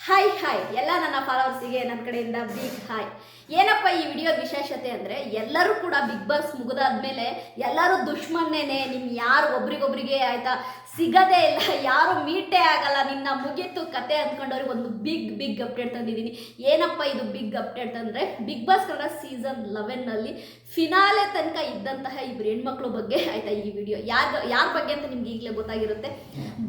Hi hi ಎಲ್ಲ ನನ್ನ ಫಾಲೋವರ್ಸಿಗೆ ನನ್ನ ಕಡೆಯಿಂದ ಬಿಗ್ ಹಾಯ್ ಏನಪ್ಪ ಈ ವಿಡಿಯೋದ ವಿಶೇಷತೆ ಅಂದರೆ ಎಲ್ಲರೂ ಕೂಡ ಬಿಗ್ ಬಾಸ್ ಮುಗಿದಾದ್ಮೇಲೆ ಎಲ್ಲರೂ ದುಶ್ಮನ್ನೇನೆ. ನಿಮ್ಮ ಯಾರು ಒಬ್ರಿಗೊಬ್ರಿಗೆ ಆಯ್ತಾ ಸಿಗದೇ ಇಲ್ಲ. ಯಾರು ಮೀಟೇ ಆಗಲ್ಲ. ನಿನ್ನ ಮುಗೀತು ಕತೆ ಅಂದ್ಕೊಂಡವ್ರಿಗೆ ಒಂದು ಬಿಗ್ ಬಿಗ್ ಅಪ್ಡೇಟ್ ತಂದಿದ್ದೀನಿ. ಏನಪ್ಪ ಇದು ಬಿಗ್ ಅಪ್ಡೇಟ್ ಅಂದರೆ ಬಿಗ್ ಬಾಸ್ ಕನ್ನಡ ಸೀಸನ್ ಲೆವೆನ್ನಲ್ಲಿ ಫಿನಾಲೆ ತನಕ ಇದ್ದಂತಹ ಇಬ್ಬರು ಹೆಣ್ಮಕ್ಳು ಬಗ್ಗೆ ಆಯಿತಾ ಈ ವಿಡಿಯೋ ಯಾರ ಯಾರ ಬಗ್ಗೆ ಅಂತ ನಿಮ್ಗೆ ಈಗಲೇ ಗೊತ್ತಾಗಿರುತ್ತೆ.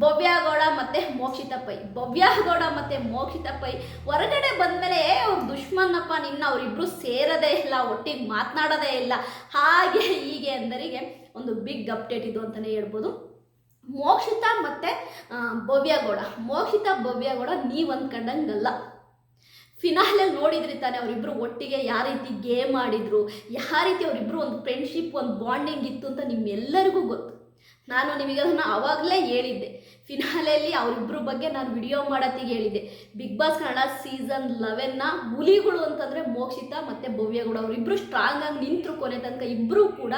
ಭವ್ಯಗೌಡ ಮತ್ತು ಮೋಕ್ಷಿತ ಪೈ ಭವ್ಯಗೌಡ ಮತ್ತು ಮೋಕ್ಷಿತ ಪೈ ಹೊರಗಡೆ ಬಂದಮೇಲೆ ಅವ್ರು ದುಶ್ಮನ್ನಪ್ಪ ನಿನ್ನ ಅವರಿಬ್ಬರು ಸೇರದೇ ಇಲ್ಲ, ಒಟ್ಟಿಗೆ ಮಾತನಾಡೋದೇ ಇಲ್ಲ. ಹಾಗೆ ಹೀಗೆ ಅಂದರಿಗೆ ಒಂದು ಬಿಗ್ ಅಪ್ಡೇಟ್ ಇದು ಅಂತಲೇ ಹೇಳ್ಬೋದು. ಮೋಕ್ಷಿತ ಮತ್ತೆ ಭವ್ಯಗೌಡ ಗೌಡ ಮೋಕ್ಷಿತ ಭವ್ಯಗೌಡ ನೀವು ಅಂದ್ಕೊಂಡಂಗಲ್ಲ. ಫಿನಾಲಲ್ಲಿ ನೋಡಿದ್ರಿ ತಾನೆ ಅವರಿಬ್ಬರು ಒಟ್ಟಿಗೆ ಯಾವ ರೀತಿ ಗೇಮ್ ಆಡಿದ್ರು, ಯಾವ ರೀತಿ ಅವರಿಬ್ರು ಒಂದು ಫ್ರೆಂಡ್ಶಿಪ್ ಒಂದು ಬಾಂಡಿಂಗ್ ಇತ್ತು ಅಂತ ನಿಮ್ಮೆಲ್ಲರಿಗೂ ಗೊತ್ತು. ನಾನು ನಿಮಗೆ ಅದನ್ನು ಆವಾಗಲೇ ಹೇಳಿದ್ದೆ ಫಿನಾಲೆಯಲ್ಲಿ ಅವರಿಬ್ಬರ ಬಗ್ಗೆ ನಾನು ವಿಡಿಯೋ ಮಾಡತ್ತಿಗೆ ಹೇಳಿದ್ದೆ. ಬಿಗ್ ಬಾಸ್ ಕನ್ನಡ ಸೀಸನ್ ಲೆವೆನ್ನ ಹುಲಿಗಳು ಅಂತಂದರೆ ಮೋಕ್ಷಿತ ಮತ್ತು ಭವ್ಯಗೌಡ ಅವರಿಬ್ಬರು ಸ್ಟ್ರಾಂಗ್ ಆಗಿ ನಿಂತರು ಕೊನೆ ತನಕ ಇಬ್ಬರೂ ಕೂಡ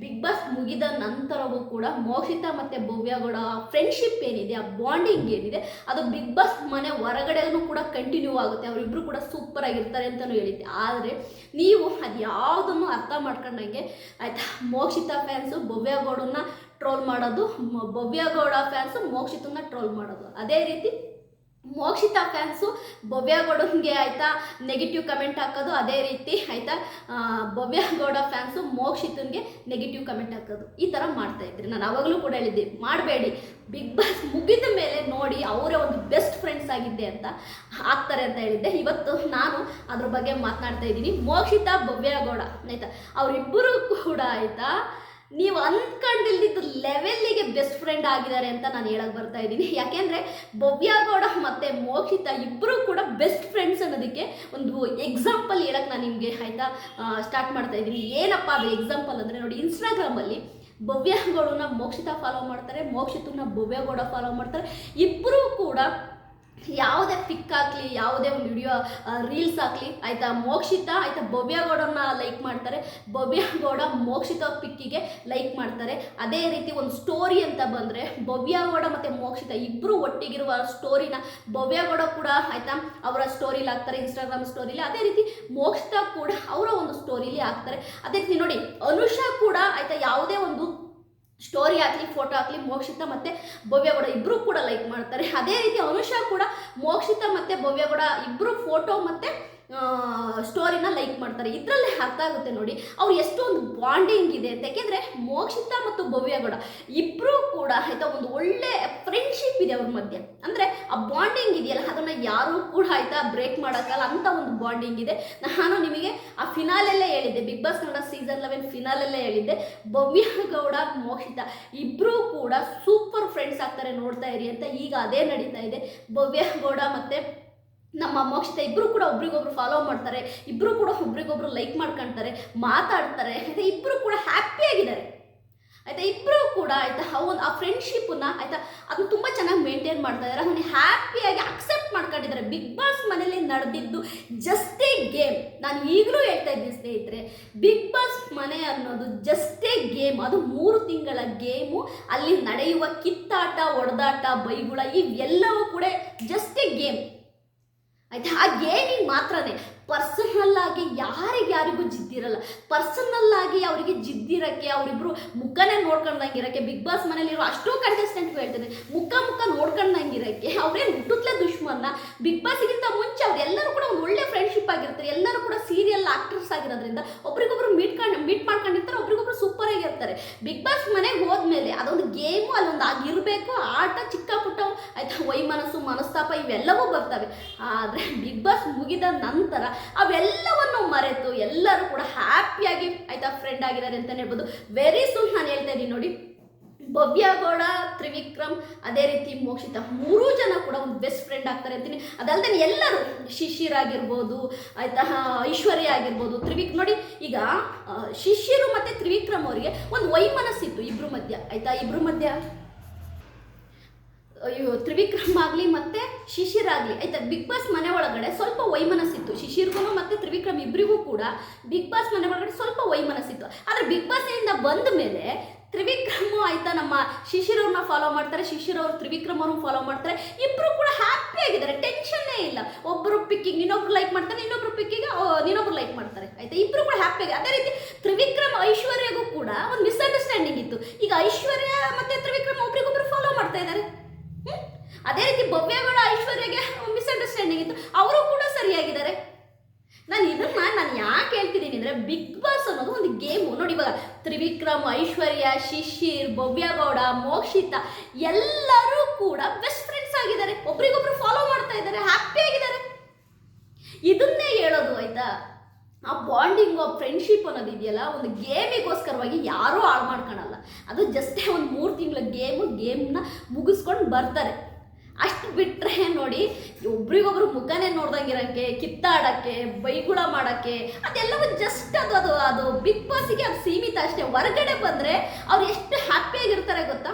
ಬಿಗ್ ಬಾಸ್ ಮುಗಿದ ನಂತರವೂ ಕೂಡ ಮೋಕ್ಷಿತ ಮತ್ತು ಭವ್ಯಗಳ ಫ್ರೆಂಡ್ಶಿಪ್ ಏನಿದೆ, ಆ ಬಾಂಡಿಂಗ್ ಏನಿದೆ, ಅದು ಬಿಗ್ ಬಾಸ್ ಮನೆ ಹೊರಗಡೆನೂ ಕೂಡ ಕಂಟಿನ್ಯೂ ಆಗುತ್ತೆ. ಅವರಿಬ್ಬರು ಕೂಡ ಸೂಪರ್ ಆಗಿರ್ತಾರೆ ಅಂತಲೂ ಹೇಳಿದ್ದೆ. ಆದರೆ ನೀವು ಅದು ಯಾವುದನ್ನು ಅರ್ಥ ಮಾಡ್ಕೊಂಡಂಗೆ ಆಯಿತಾ, ಮೋಕ್ಷಿತಾ ಫ್ಯಾನ್ಸು ಭವ್ಯಗೌಡನ್ನ ಟ್ರೋಲ್ ಮಾಡೋದು ಭವ್ಯಗೌಡ ಫ್ಯಾನ್ಸು ಮೋಕ್ಷಿತನ್ನ ಟ್ರೋಲ್ ಮಾಡೋದು. ಅದೇ ರೀತಿ ಮೋಕ್ಷಿತ ಫ್ಯಾನ್ಸು ಭವ್ಯಗೌಡನ್ಗೆ ಆಯಿತಾ ನೆಗೆಟಿವ್ ಕಮೆಂಟ್ ಹಾಕೋದು ಅದೇ ರೀತಿ ಆಯಿತಾ. ಭವ್ಯ ಗೌಡ ಫ್ಯಾನ್ಸು ಮೋಕ್ಷಿತನ್ಗೆ ನೆಗೆಟಿವ್ ಕಮೆಂಟ್ ಹಾಕೋದು. ಈ ಥರ ಮಾಡ್ತಾ ಇದ್ರಿ. ನಾನು ಅವಾಗಲೂ ಕೂಡ ಹೇಳಿದ್ದೆ, ಮಾಡಬೇಡಿ. ಬಿಗ್ ಬಾಸ್ ಮುಗಿದ ಮೇಲೆ ನೋಡಿ ಅವರೇ ಒಂದು ಬೆಸ್ಟ್ ಫ್ರೆಂಡ್ಸ್ ಆಗಿದ್ದೆ ಅಂತ, ಆಗ್ತಾರೆ ಅಂತ ಹೇಳಿದ್ದೆ. ಇವತ್ತು ನಾನು ಅದ್ರ ಬಗ್ಗೆ ಮಾತನಾಡ್ತಾ ಇದ್ದೀನಿ. ಮೋಕ್ಷಿತ ಭವ್ಯಗೌಡ ಆಯಿತಾ. ಅವರಿಬ್ಬರು ಕೂಡ ಆಯ್ತಾ ನೀವು ಅಂದ್ಕೊಂಡಿಲ್ದಿದ್ದ ಲೆವೆಲ್ಲಿಗೆ ಬೆಸ್ಟ್ ಫ್ರೆಂಡ್ ಆಗಿದ್ದಾರೆ ಅಂತ ನಾನು ಹೇಳಕ್ ಬರ್ತಾ ಇದ್ದೀನಿ. ಯಾಕೆಂದ್ರೆ ಭವ್ಯಗೌಡ ಮತ್ತೆ ಮೋಕ್ಷಿತಾ ಇಬ್ಬರು ಕೂಡ ಬೆಸ್ಟ್ ಫ್ರೆಂಡ್ಸ್ ಅನ್ನೋದಕ್ಕೆ ಒಂದು ಎಕ್ಸಾಂಪಲ್ ಹೇಳಕ್ ನಾನು ನಿಮಗೆ ಆಯ್ತಾ ಸ್ಟಾರ್ಟ್ ಮಾಡ್ತಾ ಇದ್ದೀನಿ. ಏನಪ್ಪ ಅದು ಎಕ್ಸಾಂಪಲ್ ಅಂದರೆ ನೋಡಿ ಇನ್ಸ್ಟಾಗ್ರಾಮಲ್ಲಿ ಭವ್ಯಗೌಡನ ಮೋಕ್ಷಿತ ಫಾಲೋ ಮಾಡ್ತಾರೆ ಮೋಕ್ಷಿತನ ಭವ್ಯಗೌಡ ಫಾಲೋ ಮಾಡ್ತಾರೆ. ಇಬ್ಬರೂ ಕೂಡ ಯಾವುದೇ ಪಿಕ್ ಆಗಲಿ, ಯಾವುದೇ ಒಂದು ವಿಡಿಯೋ ರೀಲ್ಸ್ ಆಗಲಿ, ಆಯ್ತಾ, ಮೋಕ್ಷಿತ, ಆಯ್ತಾ ಭವ್ಯಗೌಡನ ಲೈಕ್ ಮಾಡ್ತಾರೆ. ಭವ್ಯಗೌಡ ಮೋಕ್ಷಿತ ಪಿಕ್ಕಿಗೆ ಲೈಕ್ ಮಾಡ್ತಾರೆ. ಅದೇ ರೀತಿ ಒಂದು ಸ್ಟೋರಿ ಅಂತ ಬಂದರೆ ಭವ್ಯಗೌಡ ಮತ್ತು ಮೋಕ್ಷಿತ ಇಬ್ಬರು ಒಟ್ಟಿಗಿರುವ ಸ್ಟೋರಿನ ಭವ್ಯಗೌಡ ಕೂಡ, ಆಯಿತಾ, ಅವರ ಸ್ಟೋರಿಲಿ ಹಾಕ್ತಾರೆ ಇನ್ಸ್ಟಾಗ್ರಾಮ್ ಸ್ಟೋರಿಲಿ ಅದೇ ರೀತಿ ಮೋಕ್ಷಿತ ಕೂಡ ಅವರ ಒಂದು ಸ್ಟೋರಿಲಿ ಹಾಕ್ತಾರೆ. ಅದೇ ರೀತಿ ನೋಡಿ, ಅನುಷಾ ಕೂಡ, ಆಯಿತಾ, ಯಾವುದೇ ಒಂದು ಸ್ಟೋರಿ ಆಗಲಿ ಫೋಟೋ ಆಗಲಿ, ಮೋಕ್ಷಿತ ಮತ್ತು ಭವ್ಯಗೌಡ ಇಬ್ಬರು ಕೂಡ ಲೈಕ್ ಮಾಡ್ತಾರೆ. ಅದೇ ರೀತಿ ಅನುಷಾ ಕೂಡ ಮೋಕ್ಷಿತ ಮತ್ತು ಭವ್ಯಗೌಡ ಇಬ್ಬರು ಫೋಟೋ ಮತ್ತು ಸ್ಟೋರಿನ ಲೈಕ್ ಮಾಡ್ತಾರೆ. ಇದರಲ್ಲೇ ಅರ್ಥ ಆಗುತ್ತೆ ನೋಡಿ, ಅವ್ರು ಎಷ್ಟೊಂದು ಬಾಂಡಿಂಗ್ ಇದೆ ಅಂತ. ಯಾಕೆಂದರೆ ಮೋಕ್ಷಿತ ಮತ್ತು ಭವ್ಯಗೌಡ ಇಬ್ಬರೂ ಕೂಡ ಆಯ್ತಾ ಒಂದು ಒಳ್ಳೆ ಫ್ರೆಂಡ್ಶಿಪ್ ಇದೆ ಅವ್ರ ಮಧ್ಯೆ. ಅಂದರೆ ಆ ಬಾಂಡಿಂಗ್ ಇದೆಯಲ್ಲ, ಅದನ್ನು ಯಾರೂ ಕೂಡ ಆಯ್ತಾ ಬ್ರೇಕ್ ಮಾಡೋಕ್ಕಲ್ಲ ಅಂತ ಒಂದು ಬಾಂಡಿಂಗ್ ಇದೆ. ನಾನು ನಿಮಗೆ ಆ ಫಿನಾಲೆಲ್ಲೇ ಹೇಳಿದ್ದೆ big boss Kannada season eleven ಫಿನಾಲೆಲ್ಲೇ ಹೇಳಿದ್ದೆ. ಭವ್ಯ ಗೌಡ, ಮೋಕ್ಷಿತ ಇಬ್ಬರೂ ಕೂಡ ಸೂಪರ್ ಫ್ರೆಂಡ್ಸ್ ಆಗ್ತಾರೆ ನೋಡ್ತಾ ಇರಿ ಅಂತ ಈಗ ಅದೇ ನಡೀತಾ ಇದೆ. ಭವ್ಯ ಗೌಡ ಮತ್ತು ನಮ್ಮ ಮೋಕ್ಷಿತ ಇಬ್ಬರು ಕೂಡ ಒಬ್ರಿಗೊಬ್ರು ಫಾಲೋ ಮಾಡ್ತಾರೆ ಇಬ್ಬರು ಕೂಡ ಒಬ್ರಿಗೊಬ್ರು ಲೈಕ್ ಮಾಡ್ಕೊಳ್ತಾರೆ ಮಾತಾಡ್ತಾರೆ, ಆಯ್ತಾ? ಇಬ್ಬರು ಕೂಡ ಹ್ಯಾಪಿಯಾಗಿದ್ದಾರೆ ಆಯ್ತಾ? ಇಬ್ಬರು ಕೂಡ ಆಯ್ತಾ ಒಂದು, ಆ ಫ್ರೆಂಡ್ಶಿಪ್ಪನ್ನು ಆಯ್ತಾ? ಅದನ್ನ ತುಂಬ ಚೆನ್ನಾಗಿ ಮೇಂಟೈನ್ ಮಾಡ್ತಾ ಇದ್ದಾರೆ. ಅದನ್ನ ಹ್ಯಾಪಿಯಾಗಿ ಅಕ್ಸೆಪ್ಟ್ ಮಾಡ್ಕೊಂಡಿದ್ದಾರೆ. ಬಿಗ್ ಬಾಸ್ ಮನೇಲಿ ನಡೆದಿದ್ದು ಜಸ್ಟ್ ಎ ಗೇಮ್ ನಾನು ಈಗಲೂ ಹೇಳ್ತಾ ಇದ್ದೀನಿ ಸ್ನೇಹಿತರೆ ಬಿಗ್ ಬಾಸ್ ಮನೆ ಅನ್ನೋದು ಜಸ್ಟ್ ಎ ಗೇಮ್ ಅದು ಮೂರು ತಿಂಗಳ ಗೇಮು ಅಲ್ಲಿ ನಡೆಯುವ ಕಿತ್ತಾಟ ಹೊಡೆದಾಟ ಬೈಗುಳ, ಇವೆಲ್ಲವೂ ಕೂಡ ಜಸ್ಟ್ ಎ ಗೇಮ್ ಆಯ್ತಾ? ಆ ಗೇಮಿಂಗ್ ಮಾತ್ರನೇ. ಪರ್ಸನಲ್ ಆಗಿ ಯಾರಿಗೆ ಯಾರಿಗೂ ಜಿದ್ದಿರಲ್ಲ. ಪರ್ಸನಲ್ ಆಗಿ ಅವರಿಗೆ ಜಿದ್ದಿರಕ್ಕೆ, ಅವರಿಬ್ರು ಮುಖನೇ ನೋಡ್ಕೊಂಡಂಗೆ ಇರಕ್ಕೆ, ಬಿಗ್ ಬಾಸ್ ಮನೇಲಿರೋ ಅಷ್ಟೋ ಕಂಟೆಸ್ಟೆಂಟ್ಗೂ ಹೇಳ್ತೇನೆ. ಮುಖ ಮುಖ ನೋಡ್ಕೊಂಡಂಗೆ ಇರಕ್ಕೆ ಅವ್ರೇನು ಹುಟ್ಟುತ್ತಲೇ ದುಶ್ಮನ್ನ. ಬಿಗ್ ಬಾಸ್ಗಿಂತ ಮುಂಚೆ ಅವರೆಲ್ಲರೂ ಕೂಡ ಒಂದು ಒಳ್ಳೆ ಫ್ರೆಂಡ್ಶಿಪ್ ಆಗಿರ್ತಾರೆ. ಎಲ್ಲರೂ ಕೂಡ ಸೀರಿಯಲ್ ಆಕ್ಟರ್ಸ್ ಆಗಿರೋದ್ರಿಂದ ಒಬ್ರಿಗೊಬ್ರು ಮೀಟ್ ಮೀಟ್ ಮಾಡ್ಕೊಂಡಿರ್ತಾರೆ, ಒಬ್ರಿಗೊಬ್ರು ಆಗಿರ್ತಾರೆ. ಬಿಗ್ ಬಾಸ್ ಮನೆಗೆ ಹೋದ್ಮೇಲೆ ಅದೊಂದು ಗೇಮು ಅಲ್ಲೊಂದು ಆಗಿರಬೇಕು, ಆಟ ಚಿಕ್ಕ ಪುಟ್ಟ ಆಯ್ತಾ? ವೈಮನಸ್ಸು, ಮನಸ್ತಾಪ ಇವೆಲ್ಲವೂ ಬರ್ತವೆ. ಆದರೆ ಬಿಗ್ ಬಾಸ್ ಮುಗಿದ ನಂತರ ಅವೆಲ್ಲವನ್ನು ಮರೆತು ಎಲ್ಲರೂ ಕೂಡ ಹ್ಯಾಪಿಯಾಗಿ ಆಯ್ತಾ? ಫ್ರೆಂಡ್ ಆಗಿದ್ದಾರೆ ಅಂತಲೇ ಹೇಳ್ಬೋದು. ವೆರಿ ಸೂನ್ ನಾನು ಹೇಳ್ತಾ ನೋಡಿ. ಭವ್ಯಗೌಡ, ತ್ರಿವಿಕ್ರಮ್, ಅದೇ ರೀತಿ ಮೋಕ್ಷಿತ ಮೂರೂ ಜನ ಕೂಡ ಒಂದು ಬೆಸ್ಟ್ ಫ್ರೆಂಡ್ ಆಗ್ತಾರೆ ಅಂತೀನಿ. ಅದಲ್ಲದೆ ಎಲ್ಲರೂ ಶಿಶಿರ್ ಆಗಿರ್ಬೋದು, ಆಯ್ತಾ, ಐಶ್ವರ್ಯ ಆಗಿರ್ಬೋದು, ತ್ರಿವಿಕ್ ನೋಡಿ, ಈಗ ಶಿಶಿರು ಮತ್ತು ತ್ರಿವಿಕ್ರಮ್ ಅವರಿಗೆ ಒಂದು ವೈಮನಸ್ಸಿತ್ತು ಇಬ್ರು ಮಧ್ಯ. ಆಯ್ತಾ, ಇಬ್ರು ಮಧ್ಯ? ಅಯ್ಯೋ, ತ್ರಿವಿಕ್ರಮ್ ಆಗಲಿ ಮತ್ತೆ ಶಿಶಿರ್ ಆಗಲಿ. ಆಯ್ತಾ, ಬಿಗ್ ಬಾಸ್ ಮನೆ ಒಳಗಡೆ ಸ್ವಲ್ಪ ವೈಮನಸ್ಸಿತ್ತು. ಶಿಶಿರ್ಗೂ ಮತ್ತೆ ತ್ರಿವಿಕ್ರಮ್ ಇಬ್ಬರಿಗೂ ಕೂಡ ಬಿಗ್ ಬಾಸ್ ಮನೆ ಒಳಗಡೆ ಸ್ವಲ್ಪ ವೈಮನಸ್ಸಿತ್ತು. ಆದರೆ ಬಿಗ್ ಬಾಸ್ನಿಂದ ಬಂದ ಮೇಲೆ ತ್ರಿವಿಕ್ರಮ್ ಆಯ್ತಾ ನಮ್ಮ ಶಿಶಿರವ್ರನ್ನ ಫಾಲೋ ಮಾಡ್ತಾರೆ ಶಿಶಿರ್ ಅವ್ರು ತ್ರಿವಿಕ್ರಮ್ ಅವ್ರನ್ನ ಫಾಲೋ ಮಾಡ್ತಾರೆ. ಇಬ್ರು ಕೂಡ ಹ್ಯಾಪಿ ಆಗಿದ್ದಾರೆ ಟೆನ್ಷನ್ನೇ ಇಲ್ಲ. ಲೈಕ್ ಮಾಡ್ತಾರೆ, ಇನ್ನೊಬ್ರು ಪಿಕ್ಕಿಗೆ ಇನ್ನೊಬ್ರು ಲೈಕ್ ಮಾಡ್ತಾರೆ. ಆಯ್ತಾ? ಇಬ್ಬರು ಕೂಡ ಹ್ಯಾಪಿಯಾಗಿ ಅದೇ ರೀತಿ ತ್ರಿವಿಕ್ರಮ್ ಐಶ್ವರ್ಯಗೂ ಕೂಡ ಒಂದು ಮಿಸ್ಅಂಡರ್ಸ್ಟ್ಯಾಂಡಿಂಗ್ ಇತ್ತು. ಈಗ ಐಶ್ವರ್ಯ ಮತ್ತೆ ತ್ರಿವಿಕ್ರಮ್ ಒಬ್ರಿಗೊಬ್ರು ಫಾಲೋ ಮಾಡ್ತಾ ಇದ್ದಾರೆ. ಅದೇ ರೀತಿ ಭವ್ಯಗಳ ಐಶ್ವರ್ಯಗೆ ಮಿಸ್ಅಂಡರ್ಸ್ಟ್ಯಾಂಡಿಂಗ್ ಇತ್ತು. ಅವರು ಕೂಡ ಸರಿಯಾಗಿದ್ದಾರೆ. ನಾನು ಇದನ್ನ ನಾನು ಯಾಕೆ ಹೇಳ್ತಿದ್ದೀನಿ ಅಂದ್ರೆ, ಬಿಗ್ ಬಾಸ್ ಒಂದು ನೋಡಿ ಇವಾಗ ತ್ರಿವಿಕ್ರಮ್, ಐಶ್ವರ್ಯ, ಶಿಶಿರ್, ಭವ್ಯಗೌಡ, ಮೋಕ್ಷಿತ, ಎಲ್ಲರೂ ಕೂಡ ಬೆಸ್ಟ್ ಫ್ರೆಂಡ್ಸ್ ಆಗಿದ್ದಾರೆ. ಒಬ್ರಿಗೊಬ್ರು ಫಾಲೋ ಮಾಡ್ತಾ ಇದ್ದಾರೆ ಹ್ಯಾಪಿ ಆಗಿದ್ದಾರೆ. ಇದನ್ನೇ ಹೇಳೋದು ಆಯ್ತಾ? ಆ ಬಾಂಡಿಂಗ್ ಆ ಫ್ರೆಂಡ್ಶಿಪ್ ಅನ್ನೋದು ಇದೆಯಲ್ಲ, ಒಂದು ಗೇಮಿಗೋಸ್ಕರವಾಗಿ ಯಾರೂ ಹಾಳು ಮಾಡ್ಕೊಳಲ್ಲ. ಅದು ಜಸ್ಟೇ ಒಂದು ಮೂರು ತಿಂಗಳ ಗೇಮು ಗೇಮ್ನ ಮುಗಿಸ್ಕೊಂಡು ಬರ್ತಾರೆ. ಅಷ್ಟು ಬಿಟ್ಟರೆ ನೋಡಿ, ಒಬ್ರಿಗೊಬ್ರು ಮುಖನೇ ನೋಡ್ದಂಗಿರಕ್ಕೆ, ಕಿತ್ತಾಡಕ್ಕೆ, ಬೈಗುಳ ಮಾಡೋಕ್ಕೆ, ಅದೆಲ್ಲವೂ ಜಸ್ಟ್ ಅದು ಅದು ಅದು ಬಿಗ್ ಬಾಸಿಗೆ ಅದು ಸೀಮಿತ ಅಷ್ಟೇ. ಹೊರಗಡೆ ಬಂದರೆ ಅವ್ರು ಎಷ್ಟು ಹ್ಯಾಪಿಯಾಗಿರ್ತಾರೆ ಗೊತ್ತಾ?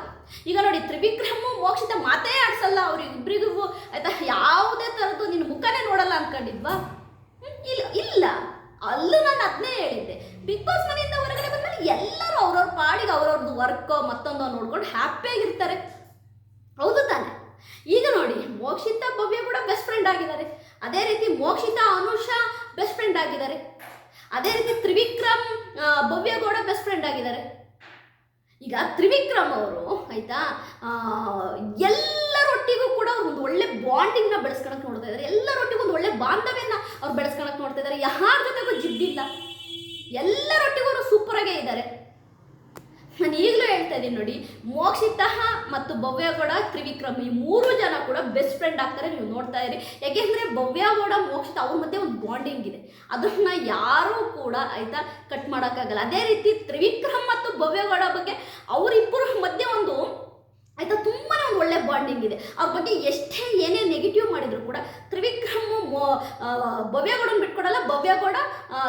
ಈಗ ನೋಡಿ, ತ್ರಿವಿಕ್ರಮು ಮೋಕ್ಷಿತ ಮಾತೇ ಆಡ್ಸಲ್ಲ ಅವ್ರಿಗಿಬ್ರಿಗೂ ಆಯಿತಾ? ಯಾವುದೇ ಥರದ್ದು ನಿನ್ನ ಮುಖನೇ ನೋಡಲ್ಲ ಅಂದ್ಕೊಂಡಿದ್ವಾ ಇಲ್ಲ ಇಲ್ಲ. ಅಲ್ಲೂ ನಾನು ಅದನ್ನೇ ಹೇಳಿದ್ದೆ. ಬಿಗ್ ಬಾಸ್ ಮನೆಯಿಂದ ಹೊರಗಡೆ ಬಂದ್ಮೇಲೆ ಎಲ್ಲರೂ ಅವ್ರವ್ರ ಪಾಡಿಗೆ ಅವ್ರವ್ರದ್ದು ವರ್ಕ್ ಮತ್ತೊಂದು ನೋಡ್ಕೊಂಡು ಹ್ಯಾಪಿಯಾಗಿರ್ತಾರೆ ಹೌದು ತಾನೆ. ಈಗ ನೋಡಿ, ಮೋಕ್ಷಿತ ಭವ್ಯ ಕೂಡ ಬೆಸ್ಟ್ ಫ್ರೆಂಡ್ ಆಗಿದ್ದಾರೆ. ಅದೇ ರೀತಿ ಮೋಕ್ಷಿತ ಅನುಷಾ ಬೆಸ್ಟ್ ಫ್ರೆಂಡ್ ಆಗಿದ್ದಾರೆ. ಅದೇ ರೀತಿ ತ್ರಿವಿಕ್ರಮ್ ಭವ್ಯ ಕೂಡ ಬೆಸ್ಟ್ ಫ್ರೆಂಡ್ ಆಗಿದ್ದಾರೆ. ಈಗ ತ್ರಿವಿಕ್ರಮ್ ಅವರು, ಆಯ್ತಾ ಎಲ್ಲರೊಟ್ಟಿಗೂ ಕೂಡ ಒಂದು ಒಳ್ಳೆ ಬಾಂಡಿಂಗ್ನ ಬೆಳೆಸ್ಕೊಳಕ್ ನೋಡ್ತಾ ಇದ್ದಾರೆ. ಎಲ್ಲರೊಟ್ಟಿಗೂ ಒಂದು ಒಳ್ಳೆ ಬಾಂಧವ್ಯನ ಅವ್ರು ಬೆಳೆಸ್ಕೊಳಕ್ ನೋಡ್ತಾ ಇದ್ದಾರೆ. ಯಾರ ಜೊತೆಗೂ ಜಿದ್ದಿಲ್ಲ. ಎಲ್ಲರೊಟ್ಟಿಗೂ ಅವರು ಸೂಪರಾಗೇ ಇದ್ದಾರೆ. ನಾನು ಈಗಲೂ ಹೇಳ್ತಾ ಇದ್ದೀನಿ ನೋಡಿ, ಮೋಕ್ಷಿತ ಮತ್ತು ಭವ್ಯಗೌಡ, ತ್ರಿವಿಕ್ರಮ್ ಈ ಮೂರು ಜನ ಕೂಡ ಬೆಸ್ಟ್ ಫ್ರೆಂಡ್ ಆಗ್ತಾರೆ, ನೀವು ನೋಡ್ತಾ ಇರಿ. ಭವ್ಯ ಭವ್ಯಗೌಡ, ಮೋಕ್ಷಿತ ಅವ್ರ ಮಧ್ಯೆ ಒಂದು ಬಾಂಡಿಂಗ್ ಇದೆ. ಅದನ್ನ ಯಾರೂ ಕೂಡ ಆಯ್ತಾ ಕಟ್ ಮಾಡೋಕ್ಕಾಗಲ್ಲ. ಅದೇ ರೀತಿ ತ್ರಿವಿಕ್ರಮ್ ಮತ್ತು ಭವ್ಯಗೌಡ ಬಗ್ಗೆ ಅವರಿಬ್ಬರ ಮಧ್ಯೆ ಒಂದು ಆಯ್ತಾ? ತುಂಬಾ ಒಂದು ಒಳ್ಳೆ ಬಾಂಡಿಂಗ್ ಇದೆ. ಅವ್ರ ಬಗ್ಗೆ ಎಷ್ಟೇ ಏನೇ ನೆಗೆಟಿವ್ ಮಾಡಿದ್ರು ಕೂಡ ತ್ರಿವಿಕ್ರಮ್ ಭವ್ಯಗೌಡನ ಬಿಟ್ಕೊಡಲ್ಲ, ಭವ್ಯಗೌಡ ಗೌಡ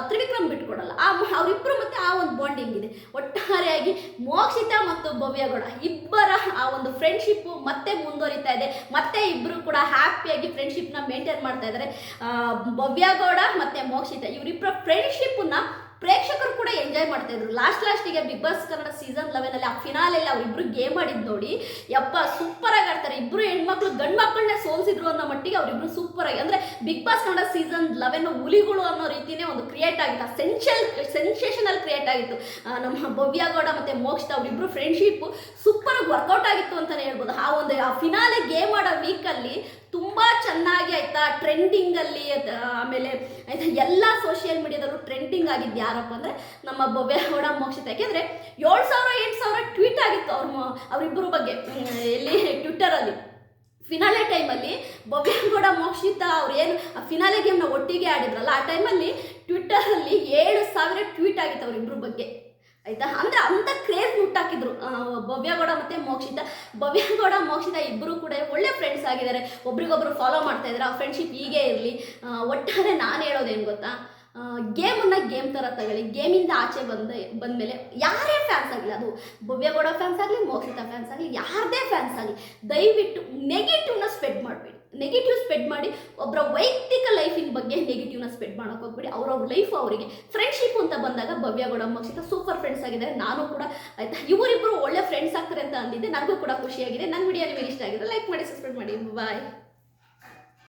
ತ್ರಿವಿಕ್ರಮ್ ಬಿಟ್ಕೊಡಲ್ಲ. ಆ ಅವರಿಬ್ಬರು ಮತ್ತೆ ಆ ಒಂದು ಬಾಂಡಿಂಗ್ ಇದೆ. ಒಟ್ಟಾರೆಯಾಗಿ ಮೋಕ್ಷಿತ ಮತ್ತು ಭವ್ಯಗೌಡ ಇಬ್ಬರ ಆ ಒಂದು ಫ್ರೆಂಡ್ಶಿಪ್ಪು ಮತ್ತೆ ಮುಂದುವರಿತಾ ಇದೆ. ಮತ್ತೆ ಇಬ್ಬರು ಕೂಡ ಹ್ಯಾಪಿಯಾಗಿ ಫ್ರೆಂಡ್ಶಿಪ್ನ ಮೇಂಟೈನ್ ಮಾಡ್ತಾ ಇದ್ದಾರೆ. ಭವ್ಯಗೌಡ ಮತ್ತೆ ಮೋಕ್ಷಿತ ಇವರಿಬ್ಬರ ಫ್ರೆಂಡ್ಶಿಪ್ಪನ್ನ ಪ್ರೇಕ್ಷಕರು ಕೂಡ ಎಂಜಾಯ್ ಮಾಡ್ತಾ ಇದ್ರು. ಲಾಸ್ಟ್ ಲಾಸ್ಟಿಗೆ big boss Kannada season eleven ಅಲ್ಲಿ ಆ ಫಿನಾಲೆಲ್ಲ ಅವ್ರಿಬ್ರು ಗೇಮ್ ಆಡಿದ್ ನೋಡಿ, ಯಪ್ಪ ಸೂಪರ್ ಆಗಿ ಆಡ್ತಾರೆ. ಇಬ್ರು ಹೆಣ್ಮಕ್ಳು ಗಂಡು ಮಕ್ಕಳನ್ನೇ ಸೋಲ್ಸಿದ್ರು ಅನ್ನೋ ಮಟ್ಟಿಗೆ ಅವರಿಬ್ರು ಸೂಪರ್ ಆಗಿ, ಅಂದ್ರೆ big boss Kannada season eleven ಹುಲಿಗಳು ಅನ್ನೋ ರೀತಿನೇ ಒಂದು ಕ್ರಿಯೇಟ್ ಆಗಿತ್ತು. ಆ ಸೆನ್ಷಲ್ ಸೆನ್ಸೇಷನಲ್ ಕ್ರಿಯೇಟ್ ಆಗಿತ್ತು. ನಮ್ಮ ಭವ್ಯಗೌಡ ಮತ್ತೆ ಮೋಕ್ಷ ಅವ್ರಿಬ್ರು ಫ್ರೆಂಡ್ಶಿಪ್ ಸೂಪರ್ ವರ್ಕೌಟ್ ಆಗಿತ್ತು ಅಂತಾನೆ ಹೇಳ್ಬೋದು. ಆ ಒಂದು, ಆ ಫಿನಾಲೆ ಗೇಮ್ ಆಡೋ ವೀಕಲ್ಲಿ ತುಂಬ ಚೆನ್ನಾಗಿ ಆಯ್ತಾ ಟ್ರೆಂಡಿಂಗಲ್ಲಿ ಆಮೇಲೆ ಆಯ್ತಾ ಎಲ್ಲ ಸೋಷಿಯಲ್ ಮೀಡಿಯಾದಲ್ಲೂ ಟ್ರೆಂಡಿಂಗ್ ಆಗಿದ್ದು ಯಾರಪ್ಪ ಅಂದರೆ ನಮ್ಮ ಭವ್ಯಗೌಡ ಮೋಕ್ಷಿತ. ಯಾಕೆಂದರೆ ಏಳು ಸಾವಿರ, ಎಂಟು ಸಾವಿರ ಟ್ವೀಟ್ ಆಗಿತ್ತು ಅವ್ರ ಅವರಿಬ್ಬರ ಬಗ್ಗೆ. ಎಲ್ಲಿ ಟ್ವಿಟ್ಟರಲ್ಲಿ ಫಿನಾಲೆ ಟೈಮಲ್ಲಿ ಭವ್ಯಗೌಡ ಮೋಕ್ಷಿತ ಅವ್ರು ಏನು, ಆ ಫಿನಾಲೆ ಗೇಮ್ನ ಒಟ್ಟಿಗೆ ಆಡಿದ್ರಲ್ಲ, ಆ ಟೈಮಲ್ಲಿ ಟ್ವಿಟ್ಟರಲ್ಲಿ ಏಳು ಸಾವಿರ ಟ್ವೀಟ್ ಆಗಿತ್ತು ಅವರಿಬ್ಬರ ಬಗ್ಗೆ. ಆಯ್ತಾ? ಅಂದ್ರೆ ಅಂತ ಕ್ರೇಜ್ ಮುಟ್ಟಾಕಿದ್ರು. ಭವ್ಯಗೌಡ ಮತ್ತೆ ಮೋಕ್ಷಿತ. ಭವ್ಯಗೌಡ ಮೋಕ್ಷಿತ ಇಬ್ಬರು ಕೂಡ ಒಳ್ಳೆ ಫ್ರೆಂಡ್ಸ್ ಆಗಿದ್ದಾರೆ. ಒಬ್ರಿಗೊಬ್ರು ಫಾಲೋ ಮಾಡ್ತಾ ಇದ್ದಾರೆ ಆ ಫ್ರೆಂಡ್ಶಿಪ್ ಹೀಗೆ ಇರಲಿ. ಒಟ್ಟಾರೆ ನಾನು ಹೇಳೋದೇನು ಗೊತ್ತಾ? ಗೇಮನ್ನು ಗೇಮ್ ಥರ ತಗೊಳ್ಳಿ. ಗೇಮಿಂದ ಆಚೆ ಬಂದ, ಬಂದಮೇಲೆ ಯಾರೇ ಫ್ಯಾನ್ಸ್ ಆಗಲಿ, ಅದು ಭವ್ಯಗೌಡ ಫ್ಯಾನ್ಸ್ ಆಗಲಿ, ಮೋಕ್ಷಿತ ಫ್ಯಾನ್ಸ್ ಆಗಲಿ, ಯಾರದೇ ಫ್ಯಾನ್ಸ್ ಆಗಲಿ, ದಯವಿಟ್ಟು ನೆಗೆಟಿವ್ನ ಸ್ಪ್ರೆಡ್ ಮಾಡಬೇಡಿ. ನೆಗೆಟಿವ್ ಸ್ಪ್ರೆಡ್ ಮಾಡಿ ಒಬ್ಬರ ವೈಯಕ್ತಿಕ ಲೈಫಿನ ಬಗ್ಗೆ ನೆಗೆಟಿವ್ನ ಸ್ಪ್ರೆಡ್ ಮಾಡೋಕೆ ಹೋಗ್ಬಿಡಿ. ಅವ್ರವ್ರ ಲೈಫ್ ಅವರಿಗೆ ಫ್ರೆಂಡ್ಶಿಪ್ ಅಂತ ಬಂದಾಗ ಭವ್ಯಗೌಡ ಮೋಕ್ಷಿತ ಸೂಪರ್ ಫ್ರೆಂಡ್ಸ್ ಆಗಿದ್ದಾರೆ. ನಾನು ಕೂಡ ಆಯ್ತಾ? ಇವರಿಬ್ಬರು ಒಳ್ಳೆ ಫ್ರೆಂಡ್ಸ್ ಆಗ್ತಾರೆ ಅಂತ ಅಂದಿದ್ದೆ. ನನಗೂ ಕೂಡ ಖುಷಿಯಾಗಿದೆ. ನನ್ನ ವಿಡಿಯೋ ನಿಮಗೆ ಇಷ್ಟ ಆಗಿದೆ. ಲೈಕ್ ಮಾಡಿ ಸಬ್ಸ್ಕ್ರೈಬ್ ಮಾಡಿ. ಬಾಯ್